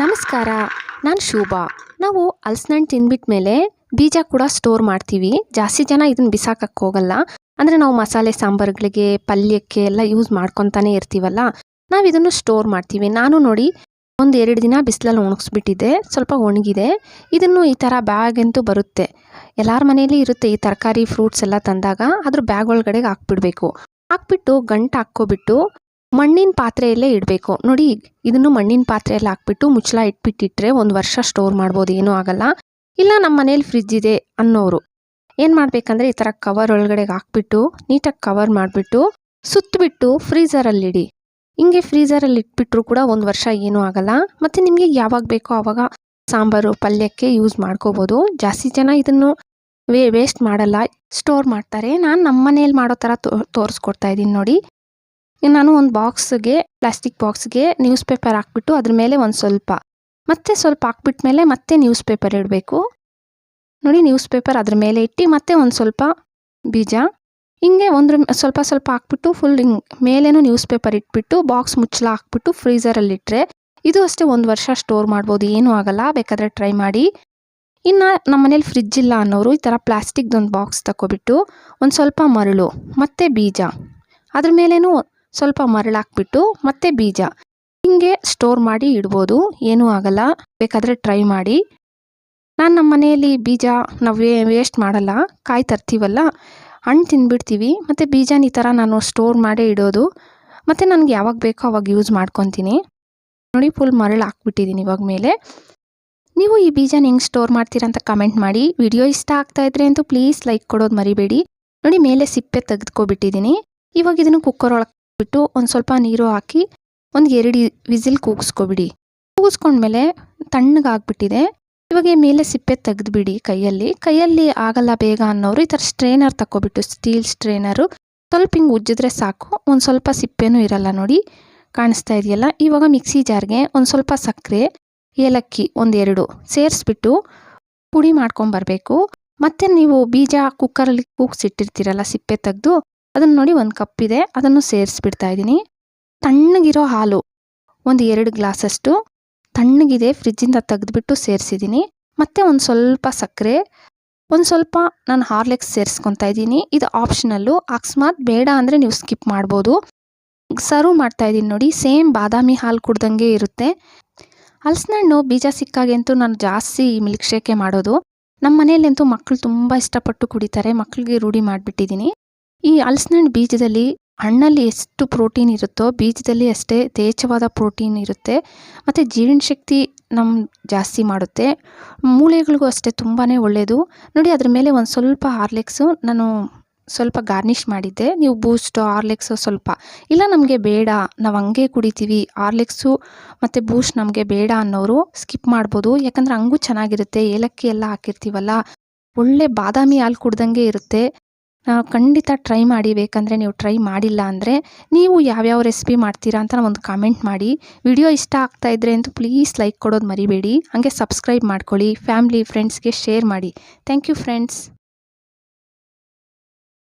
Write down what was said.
ನಮಸ್ಕಾರ, ನಾನು ಶೋಭಾ. ನಾವು ಹಲ್ಸಿನಣ್ಣು ತಿಂದ್ಬಿಟ್ಟ ಮೇಲೆ ಬೀಜ ಕೂಡ ಸ್ಟೋರ್ ಮಾಡ್ತೀವಿ. ಜಾಸ್ತಿ ಜನ ಇದನ್ನ ಬಿಸಾಕಕ್ಕೆ ಹೋಗಲ್ಲ. ಅಂದರೆ ನಾವು ಮಸಾಲೆ ಸಾಂಬಾರುಗಳಿಗೆ, ಪಲ್ಯಕ್ಕೆ ಎಲ್ಲ ಯೂಸ್ ಮಾಡ್ಕೊತಾನೆ ಇರ್ತೀವಲ್ಲ. ನಾವು ಇದನ್ನು ಸ್ಟೋರ್ ಮಾಡ್ತೀವಿ. ನಾನು ನೋಡಿ ಒಂದು ಎರಡು ದಿನ ಬಿಸಿಲಲ್ಲಿ ಒಣಗಿಸ್ಬಿಟ್ಟಿದ್ದೆ ಸ್ವಲ್ಪ ಒಣಗಿದೆ. ಇದನ್ನು ಈ ಥರ ಬ್ಯಾಗ್ ಅಂತೂ ಬರುತ್ತೆ. ಎಲ್ಲರ ಮನೆಯಲ್ಲಿ ಇರುತ್ತೆ ಈ ತರಕಾರಿ ಫ್ರೂಟ್ಸ್ ಎಲ್ಲ ತಂದಾಗ. ಅದ್ರ ಬ್ಯಾಗ್ ಒಳಗಡೆಗೆ ಹಾಕ್ಬಿಡ್ಬೇಕು. ಹಾಕ್ಬಿಟ್ಟು ಗಂಟು ಹಾಕ್ಕೊಬಿಟ್ಟು ಮಣ್ಣಿನ ಪಾತ್ರೆಯಲ್ಲೇ ಇಡಬೇಕು. ನೋಡಿ, ಇದನ್ನು ಮಣ್ಣಿನ ಪಾತ್ರೆಯಲ್ಲಿ ಹಾಕ್ಬಿಟ್ಟು ಮುಚ್ಚಳ ಇಟ್ಬಿಟ್ಟಿಟ್ರೆ ಒಂದು ವರ್ಷ ಸ್ಟೋರ್ ಮಾಡ್ಬೋದು, ಏನೂ ಆಗಲ್ಲ. ಇಲ್ಲ ನಮ್ಮ ಮನೇಲಿ ಫ್ರಿಜ್ ಇದೆ ಅನ್ನೋರು ಏನು ಮಾಡಬೇಕಂದ್ರೆ ಈ ಥರ ಕವರ್ ಒಳಗಡೆಗೆ ಹಾಕ್ಬಿಟ್ಟು, ನೀಟಾಗಿ ಕವರ್ ಮಾಡಿಬಿಟ್ಟು ಸುತ್ತಬಿಟ್ಟು ಫ್ರೀಸರಲ್ಲಿಡಿ ಹಿಂಗೆ ಫ್ರೀಸರಲ್ಲಿ ಇಟ್ಬಿಟ್ರು ಕೂಡ ಒಂದು ವರ್ಷ ಏನೂ ಆಗಲ್ಲ. ಮತ್ತು ನಿಮಗೆ ಯಾವಾಗ ಬೇಕೋ ಆವಾಗ ಸಾಂಬಾರು, ಪಲ್ಯಕ್ಕೆ ಯೂಸ್ ಮಾಡ್ಕೋಬೋದು. ಜಾಸ್ತಿ ಜನ ಇದನ್ನು ವೇಸ್ಟ್ ಮಾಡಲ್ಲ, ಸ್ಟೋರ್ ಮಾಡ್ತಾರೆ. ನಾನು ನಮ್ಮ ಮನೇಲಿ ಮಾಡೋ ಥರ ತೋರಿಸ್ಕೊಡ್ತಾ ಇದ್ದೀನಿ ನೋಡಿ. ನಾನು ಒಂದು ಬಾಕ್ಸ್ಗೆ, ಪ್ಲಾಸ್ಟಿಕ್ ಬಾಕ್ಸ್ಗೆ ನ್ಯೂಸ್ ಪೇಪರ್ ಹಾಕ್ಬಿಟ್ಟು ಅದ್ರ ಮೇಲೆ ಒಂದು ಸ್ವಲ್ಪ, ಮತ್ತೆ ಸ್ವಲ್ಪ ಹಾಕ್ಬಿಟ್ಟ ಮೇಲೆ ಮತ್ತೆ ನ್ಯೂಸ್ ಪೇಪರ್ ಇಡಬೇಕು. ನೋಡಿ ನ್ಯೂಸ್ ಪೇಪರ್ ಅದ್ರ ಮೇಲೆ ಇಟ್ಟು ಮತ್ತೆ ಒಂದು ಸ್ವಲ್ಪ ಬೀಜ. ಹಿಂಗೆ ಒಂದ್ರ ಸ್ವಲ್ಪ ಸ್ವಲ್ಪ ಹಾಕ್ಬಿಟ್ಟು ಫುಲ್ ಹಿಂಗೆ ಮೇಲೇನು ನ್ಯೂಸ್ ಪೇಪರ್ ಇಟ್ಬಿಟ್ಟು ಬಾಕ್ಸ್ ಮುಚ್ಚಲ ಹಾಕ್ಬಿಟ್ಟು ಫ್ರೀಜರಲ್ಲಿ ಇಟ್ಟರೆ ಇದು ಅಷ್ಟೇ ಒಂದು ವರ್ಷ ಸ್ಟೋರ್ ಮಾಡ್ಬೋದು, ಏನೂ ಆಗಲ್ಲ, ಬೇಕಾದರೆ ಟ್ರೈ ಮಾಡಿ. ಇನ್ನು ನಮ್ಮ ಮನೇಲಿ ಫ್ರಿಜ್ ಇಲ್ಲ ಅನ್ನೋರು ಈ ಥರ ಪ್ಲಾಸ್ಟಿಕ್ದೊಂದು ಬಾಕ್ಸ್ ತಗೊಬಿಟ್ಟು ಒಂದು ಸ್ವಲ್ಪ ಮರಳು, ಮತ್ತು ಬೀಜ, ಅದ್ರ ಮೇಲೇನೂ ಸ್ವಲ್ಪ ಮರಳಾಕ್ಬಿಟ್ಟು ಮತ್ತೆ ಬೀಜ. ಹಿಂಗೆ ಸ್ಟೋರ್ ಮಾಡಿ ಇಡ್ಬೋದು. ಏನೂ ಆಗಲ್ಲ. ಬೇಕಾದರೆ ಟ್ರೈ ಮಾಡಿ. ನಾನು ನಮ್ಮ ಮನೆಯಲ್ಲಿ ಬೀಜ ನಾವು ವೇಸ್ಟ್ ಮಾಡಲ್ಲ. ಕಾಯಿ ತರ್ತೀವಲ್ಲ? ಹಣ್ಣು ತಿಂದ್ಬಿಡ್ತೀವಿ ಮತ್ತು ಬೀಜನ ಈ ಥರ ನಾನು ಸ್ಟೋರ್ ಮಾಡೇ ಇಡೋದು. ಮತ್ತು ನನಗೆ ಯಾವಾಗ ಬೇಕೋ ಅವಾಗ ಯೂಸ್ ಮಾಡ್ಕೊತೀನಿ. ನೋಡಿ ಫುಲ್ ಮರಳು ಹಾಕ್ಬಿಟ್ಟಿದ್ದೀನಿ ಇವಾಗ ಮೇಲೆ. ನೀವು ಈ ಬೀಜನ ಹೆಂಗೆ ಸ್ಟೋರ್ ಮಾಡ್ತೀರಾ ಅಂತ ಕಮೆಂಟ್ ಮಾಡಿ. ವಿಡಿಯೋ ಇಷ್ಟ ಆಗ್ತಾ ಇದ್ರೆ ಅಂತೂ ಪ್ಲೀಸ್ ಲೈಕ್ ಕೊಡೋದು ಮರಿಬೇಡಿ. ನೋಡಿ ಮೇಲೆ ಸಿಪ್ಪೆ ತೆಗೆದುಕೊಬಿಟ್ಟಿದ್ದೀನಿ ಇವಾಗ ಇದನ್ನು ಕುಕ್ಕರ್ ಒಳಗೆ ಬಿಟ್ಟು ಒಂದು ಸ್ವಲ್ಪ ನೀರು ಹಾಕಿ ಒಂದು ಎರಡು ವಿಸಿಲ್ ಕೂಗಿಸ್ಕೊಬಿಡಿ. ಕೂಗಿಸ್ಕೊಂಡ್ಮೇಲೆ ತಣ್ಣಗಾಗ್ಬಿಟ್ಟಿದೆ. ಇವಾಗ ಮೇಲೆ ಸಿಪ್ಪೆ ತೆಗೆದುಬಿಡಿ ಕೈಯಲ್ಲಿ. ಕೈಯಲ್ಲಿ ಆಗಲ್ಲ ಬೇಗ ಅನ್ನೋರು ಈ ಥರ ಸ್ಟ್ರೈನರ್ ತಗೊಬಿಟ್ಟು ಸ್ಟೀಲ್ ಸ್ಟ್ರೇನರು. ಸ್ವಲ್ಪ ಹಿಂಗೆ ಉಜ್ಜಿದ್ರೆ ಸಾಕು. ಒಂದು ಸ್ವಲ್ಪ ಸಿಪ್ಪೆನೂ ಇರಲ್ಲ ನೋಡಿ. ಕಾಣಿಸ್ತಾ ಇದೆಯಲ್ಲ? ಇವಾಗ ಮಿಕ್ಸಿ ಜಾರ್ಗೆ ಒಂದು ಸ್ವಲ್ಪ ಸಕ್ಕರೆ, ಏಲಕ್ಕಿ ಒಂದೆರಡು ಸೇರಿಸ್ಬಿಟ್ಟು ಪುಡಿ ಮಾಡ್ಕೊಂಬರ್ಬೇಕು. ಮತ್ತು ನೀವು ಬೀಜ ಕುಕ್ಕರಲ್ಲಿ ಕೂಗ್ಸಿಟ್ಟಿರ್ತೀರಲ್ಲ ಸಿಪ್ಪೆ ತೆಗೆದು ಅದನ್ನು ನೋಡಿ ಒಂದು ಕಪ್ ಇದೆ. ಅದನ್ನು ಸೇರಿಸ್ಬಿಡ್ತಾ ಇದ್ದೀನಿ. ತಣ್ಣಗಿರೋ ಹಾಲು, ಒಂದು ಎರಡು ಗ್ಲಾಸಷ್ಟು ತಣ್ಣಗಿದೆ ಫ್ರಿಜ್ಜಿಂದ ತೆಗೆದುಬಿಟ್ಟು ಸೇರಿಸಿದ್ದೀನಿ. ಮತ್ತು ಒಂದು ಸ್ವಲ್ಪ ಸಕ್ಕರೆ, ಒಂದು ಸ್ವಲ್ಪ ನಾನು ಹಾರ್ಲೆಕ್ಸ್ ಸೇರಿಸ್ಕೊತಾ ಇದ್ದೀನಿ. ಇದು ಆಪ್ಷನಲ್ಲು ಅಕಸ್ಮಾತ್ ಬೇಡ ಅಂದರೆ ನೀವು ಸ್ಕಿಪ್ ಮಾಡ್ಬೋದು. ಸರ್ವ್ ಮಾಡ್ತಾ ಇದ್ದೀನಿ ನೋಡಿ. ಸೇಮ್ ಬಾದಾಮಿ ಹಾಲು ಕುಡ್ದಂಗೆ ಇರುತ್ತೆ. ಹಲ್ಸಿನಣ್ಣು ಬೀಜ ಸಿಕ್ಕಾಗಂತೂ ನಾನು ಜಾಸ್ತಿ ಮಿಲ್ಕ್ ಶೇಕೆ ಮಾಡೋದು. ನಮ್ಮ ಮನೆಯಲ್ಲಂತೂ ಮಕ್ಕಳು ತುಂಬ ಇಷ್ಟಪಟ್ಟು ಕುಡಿತಾರೆ. ಮಕ್ಕಳಿಗೆ ರೂಢಿ ಮಾಡಿಬಿಟ್ಟಿದ್ದೀನಿ. ಈ ಹಲ್ಸಿನಣ್ಣು ಬೀಜದಲ್ಲಿ ಹಣ್ಣಲ್ಲಿ ಎಷ್ಟು ಪ್ರೋಟೀನ್ ಇರುತ್ತೋ ಬೀಜದಲ್ಲಿ ಅಷ್ಟೇ ಯಥೇಚ್ಛವಾದ ಪ್ರೋಟೀನ್ ಇರುತ್ತೆ. ಮತ್ತು ಜೀರ್ಣಶಕ್ತಿ ನಮ್ಮ ಜಾಸ್ತಿ ಮಾಡುತ್ತೆ. ಮೂಳೆಗಳಿಗೂ ಅಷ್ಟೇ ತುಂಬಾ ಒಳ್ಳೆಯದು ನೋಡಿ ಅದ್ರ ಮೇಲೆ ಒಂದು ಸ್ವಲ್ಪ ಹಾರ್ಲಿಕ್ಸು ನಾನು ಸ್ವಲ್ಪ ಗಾರ್ನಿಷ್ ಮಾಡಿದ್ದೆ. ನೀವು ಬೂಸ್ಟು, ಹಾರ್ಲಿಕ್ಸು ಸ್ವಲ್ಪ. ಇಲ್ಲ ನಮಗೆ ಬೇಡ, ನಾವು ಹಂಗೆ ಕುಡಿತೀವಿ, ಹಾರ್ಲಿಕ್ಸು ಮತ್ತು ಬೂಸ್ಟ್ ನಮಗೆ ಬೇಡ ಅನ್ನೋರು ಸ್ಕಿಪ್ ಮಾಡ್ಬೋದು. ಯಾಕಂದರೆ ಹಂಗೂ ಚೆನ್ನಾಗಿರುತ್ತೆ, ಏಲಕ್ಕಿ ಎಲ್ಲ ಹಾಕಿರ್ತೀವಲ್ಲ, ಒಳ್ಳೆ ಬಾದಾಮಿ ಹಾಲು ಕುಡ್ದಂಗೆ ಇರುತ್ತೆ. ಖಂಡಿತ ಟ್ರೈ ಮಾಡಿ, ಬೇಕಂದರೆ ನೀವು ಟ್ರೈ ಮಾಡಿಲ್ಲ ಅಂದರೆ ನೀವು ಯಾವ್ಯಾವ ರೆಸಿಪಿ ಮಾಡ್ತೀರಾ ಅಂತ ಒಂದು ಕಾಮೆಂಟ್ ಮಾಡಿ. ವಿಡಿಯೋ ಇಷ್ಟ ಆಗ್ತಾ ಇದ್ದರೆ ಅಂತೂ ಪ್ಲೀಸ್ ಲೈಕ್ ಕೊಡೋದು ಮರಿಬೇಡಿ. ಹಾಗೆ ಸಬ್ಸ್ಕ್ರೈಬ್ ಮಾಡ್ಕೊಳ್ಳಿ. ಫ್ಯಾಮ್ಲಿ ಫ್ರೆಂಡ್ಸ್ಗೆ ಶೇರ್ ಮಾಡಿ. Thank you friends